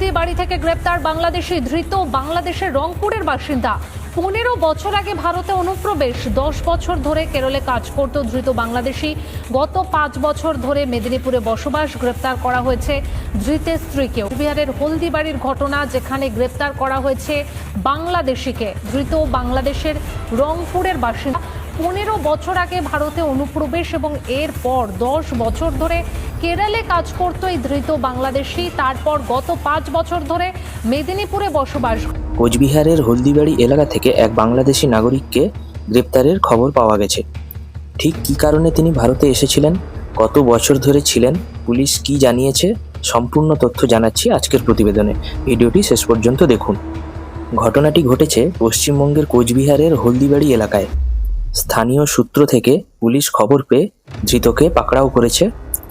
হলদিবাড়ি থেকে গ্রেপ্তার বাংলাদেশি ধৃত বাংলাদেশের রংপুরের বাসিন্দা। পনেরো বছর আগে ভারতে অনুপ্রবেশ, দশ বছর ধরে কেরলে কাজ করত ধৃত বাংলাদেশি। গত পাঁচ বছর ধরে মেদিনীপুরে বসবাস, গ্রেপ্তার করা হয়েছে ধৃতের স্ত্রীকেও। বিহারের হলদিবাড়ির ঘটনা যেখানে গ্রেপ্তার করা হয়েছে বাংলাদেশিকে। ধৃত বাংলাদেশের রংপুরের বাসিন্দা পনেরো বছর আগে ভারতে অনুপ্রবেশ এবং এরপর দশ বছর ধরে কেরালে কাজ করতো এই ধৃত বাংলাদেশি। তারপর গত পাঁচ বছর ধরে মেদিনীপুরে বসবাস। কোচবিহারের হলদিবাড়ি এলাকা থেকে এক বাংলাদেশি নাগরিককে গ্রেপ্তারের খবর পাওয়া গেছে। ঠিক কী কারণে তিনি ভারতে এসেছিলেন? কত বছর ধরে ছিলেন? পুলিশ কি জানিয়েছে? সম্পূর্ণ তথ্য জানাচ্ছি আজকের প্রতিবেদনে। ভিডিওটি শেষ পর্যন্ত দেখুন। ঘটনাটি ঘটেছে পশ্চিমবঙ্গের কোচবিহারের হলদিবাড়ি এলাকায়। স্থানীয় সূত্র থেকে পুলিশ খবর পেয়ে ধৃতকে পাকড়াও করেছে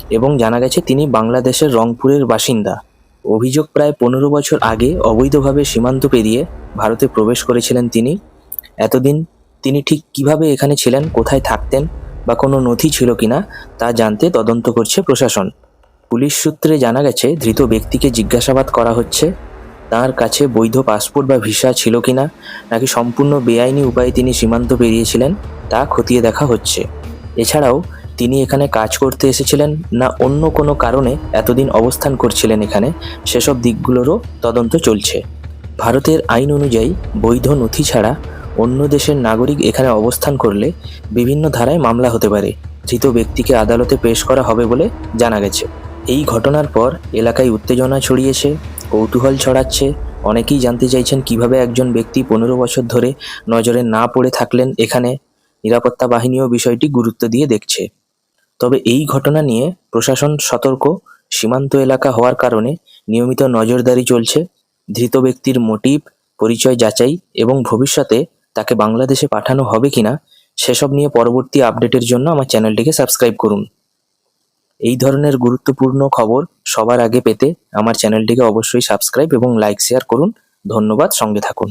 এবং জানা গেছে তিনি বাংলাদেশের রংপুরের বাসিন্দা। অভিযোগ প্রায় পনেরো বছর আগে অবৈধভাবে সীমান্ত পেরিয়ে ভারতে প্রবেশ করেছিলেন তিনি। এতদিন তিনি ঠিক কীভাবে এখানে ছিলেন, কোথায় থাকতেন বা কোনো নথি ছিল কিনা তা জানতে তদন্ত করছে প্রশাসন। পুলিশ সূত্রে জানা গেছে, ধৃত ব্যক্তিকে জিজ্ঞাসাবাদ করা হচ্ছে তার কাছে বৈধ পাসপোর্ট বা ভিসা ছিল কিনা, নাকি সম্পূর্ণ বেআইনি উপায়ে তিনি সীমান্ত পেরিয়েছিলেন, তা খতিয়ে দেখা হচ্ছে। এছাড়াও, তিনি এখানে কাজ করতে এসেছিলেন না অন্য কোনো কারণে এতদিন অবস্থান করছিলেন এখানে, সেসব দিকগুলোরও তদন্ত চলছে। ভারতের আইন অনুযায়ী বৈধ নথি ছাড়া অন্য দেশের নাগরিক এখানে অবস্থান করলে বিভিন্ন ধারায় মামলা হতে পারে, ধৃত ব্যক্তিকে আদালতে পেশ করা হবে বলে জানা গেছে। এই ঘটনার পর এলাকায় উত্তেজনা ছড়িয়েছে কৌতূহল ছড়াচ্ছে। অনেকেই জানতে চাইছেন কীভাবে একজন ব্যক্তি পনেরো বছর ধরে নজরে না পড়ে থাকলেন এখানে। নিরাপত্তা বাহিনীও বিষয়টি গুরুত্ব দিয়ে দেখছে। তবে এই ঘটনা নিয়ে প্রশাসন সতর্ক, সীমান্ত এলাকা হওয়ার কারণে নিয়মিত নজরদারি চলছে। ধৃত ব্যক্তির মোটিভ, পরিচয় যাচাই এবং ভবিষ্যতে তাকে বাংলাদেশে পাঠানো হবে কিনা, সেসব নিয়ে পরবর্তী আপডেটের জন্য আমার চ্যানেলটিকে সাবস্ক্রাইব করুন। এই ধরনের গুরুত্বপূর্ণ খবর সবার আগে পেতে আমার চ্যানেলটিকে অবশ্যই সাবস্ক্রাইব এবং লাইক, শেয়ার করুন। ধন্যবাদ, সঙ্গে থাকুন।